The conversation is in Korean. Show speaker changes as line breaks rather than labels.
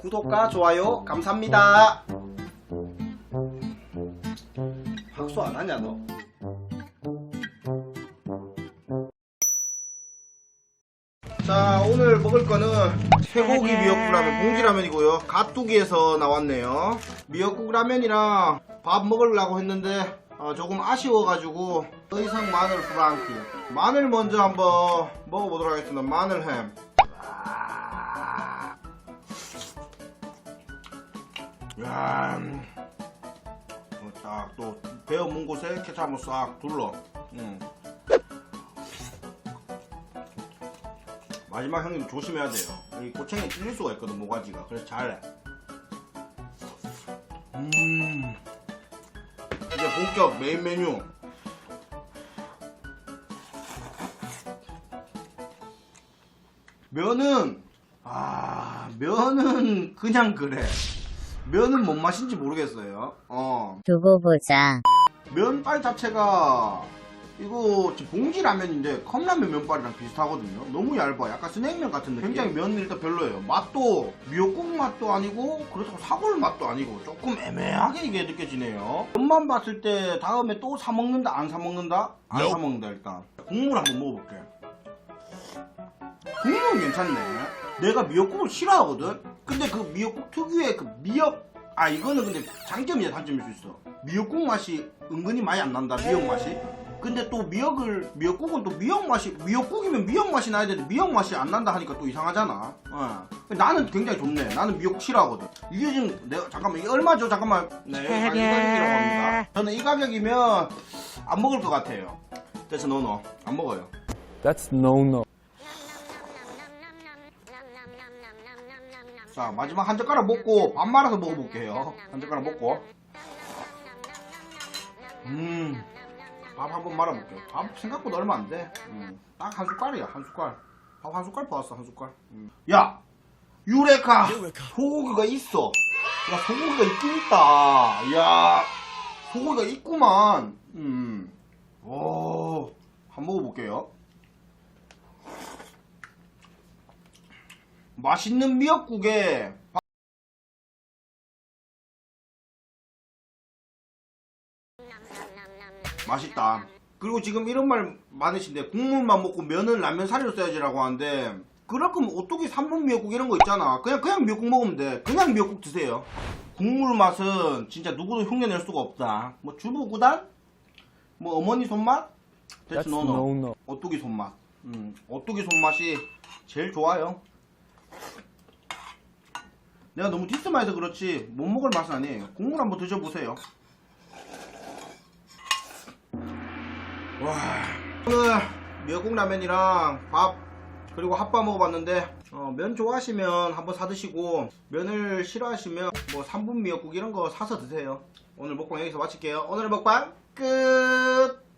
구독과 좋아요 감사합니다. 학수 안 하냐 너? 자 오늘 먹을 거는 쇠고기 미역국 라면 봉지라면이고요. 가뚜기에서 나왔네요. 미역국 라면이랑 밥 먹으려고 했는데 어, 조금 아쉬워가지고 의상 마늘 프랑크 마늘 먼저 한번 먹어보도록 하겠습니다. 마늘햄 야, 음. 어, 딱또 베어 문 곳에 케찹을 싹 둘러 음. 마지막 형님 조심해야 돼요. 이 고챙이 찔릴 수가 있거든 모가지가. 그래서 잘해. 음. 이제 본격 메인 메뉴. 면은 아 면은 그냥 그래. 면은 뭔 맛인지 모르겠어요. 어.
두고 보자.
면발 자체가 이거 지금 봉지 라면인데 컵라면 면발이랑 비슷하거든요. 너무 얇아. 약간 스낵면 같은 느낌. 굉장히 면은 일단 별로예요. 맛도 미역국 맛도 아니고 그렇다고 사골 맛도 아니고 조금 애매하게 이게 느껴지네요. 면만 봤을 때 다음에 또 사 먹는다 안 사 먹는다? 안 사 먹는다 일단. 국물 한번 먹어볼게. 국물은 괜찮네. 내가 미역국을 싫어하거든. 근데 그 미역국 특유의 그 미역 아 이거는 근데 장점이야 단점일 수 있어. 미역국 맛이 은근히 많이 안 난다. 미역 맛이. 근데 또 미역을 미역국은 또 미역 맛이 미역국이면 미역 맛이 나야 되는데 미역 맛이 안 난다 하니까 또 이상하잖아. 어. 나는 굉장히 좋네. 나는 미역국 싫어하거든. 이게 지금 내가 잠깐만 이게 얼마죠? 잠깐만. 네, 아, 이 가격이라고 합니다. 저는 이 가격이면 안 먹을 것 같아요. 그래서 너너 안 먹어요.
That's no no.
자 마지막 한 젓가락 먹고 밥 말아서 먹어볼게요. 한 젓가락 먹고. 음 밥 한 번 말아볼게요. 밥 생각보다 얼마 안돼딱 한 숟갈이야 한 숟갈. 밥 한 숟갈 부었어 한 숟갈. 음. 야 유레카. 소고기가 있어. 야 소고기가 있긴 있다. 야 소고기가 있구만. 음. 오, 한번 먹어볼게요 맛있는 미역국에 밥- 맛있다. 그리고 지금 이런 말 많으신데 국물만 먹고 면은 라면 사리로 써야지라고 하는데 그럴 거면 오뚜기 3분 미역국 이런 거 있잖아. 그냥 그냥 미역국 먹으면 돼. 그냥 미역국 드세요. 국물 맛은 진짜 누구도 흉내낼 수가 없다. 뭐 주부 구단? 뭐 어머니 손맛?
That's
대충
no
노노.
no.
오뚜기 손맛. 음, 오뚜기 손맛이 제일 좋아요. 내가 너무 디스마해서 그렇지 못 먹을 맛은 아니에요. 국물 한번 드셔보세요. 와 오늘 미역국 라면이랑 밥 그리고 핫바 먹어봤는데 어, 면 좋아하시면 한번 사드시고 면을 싫어하시면 뭐 3분 미역국 이런 거 사서 드세요. 오늘 먹방 여기서 마칠게요. 오늘 먹방 끝.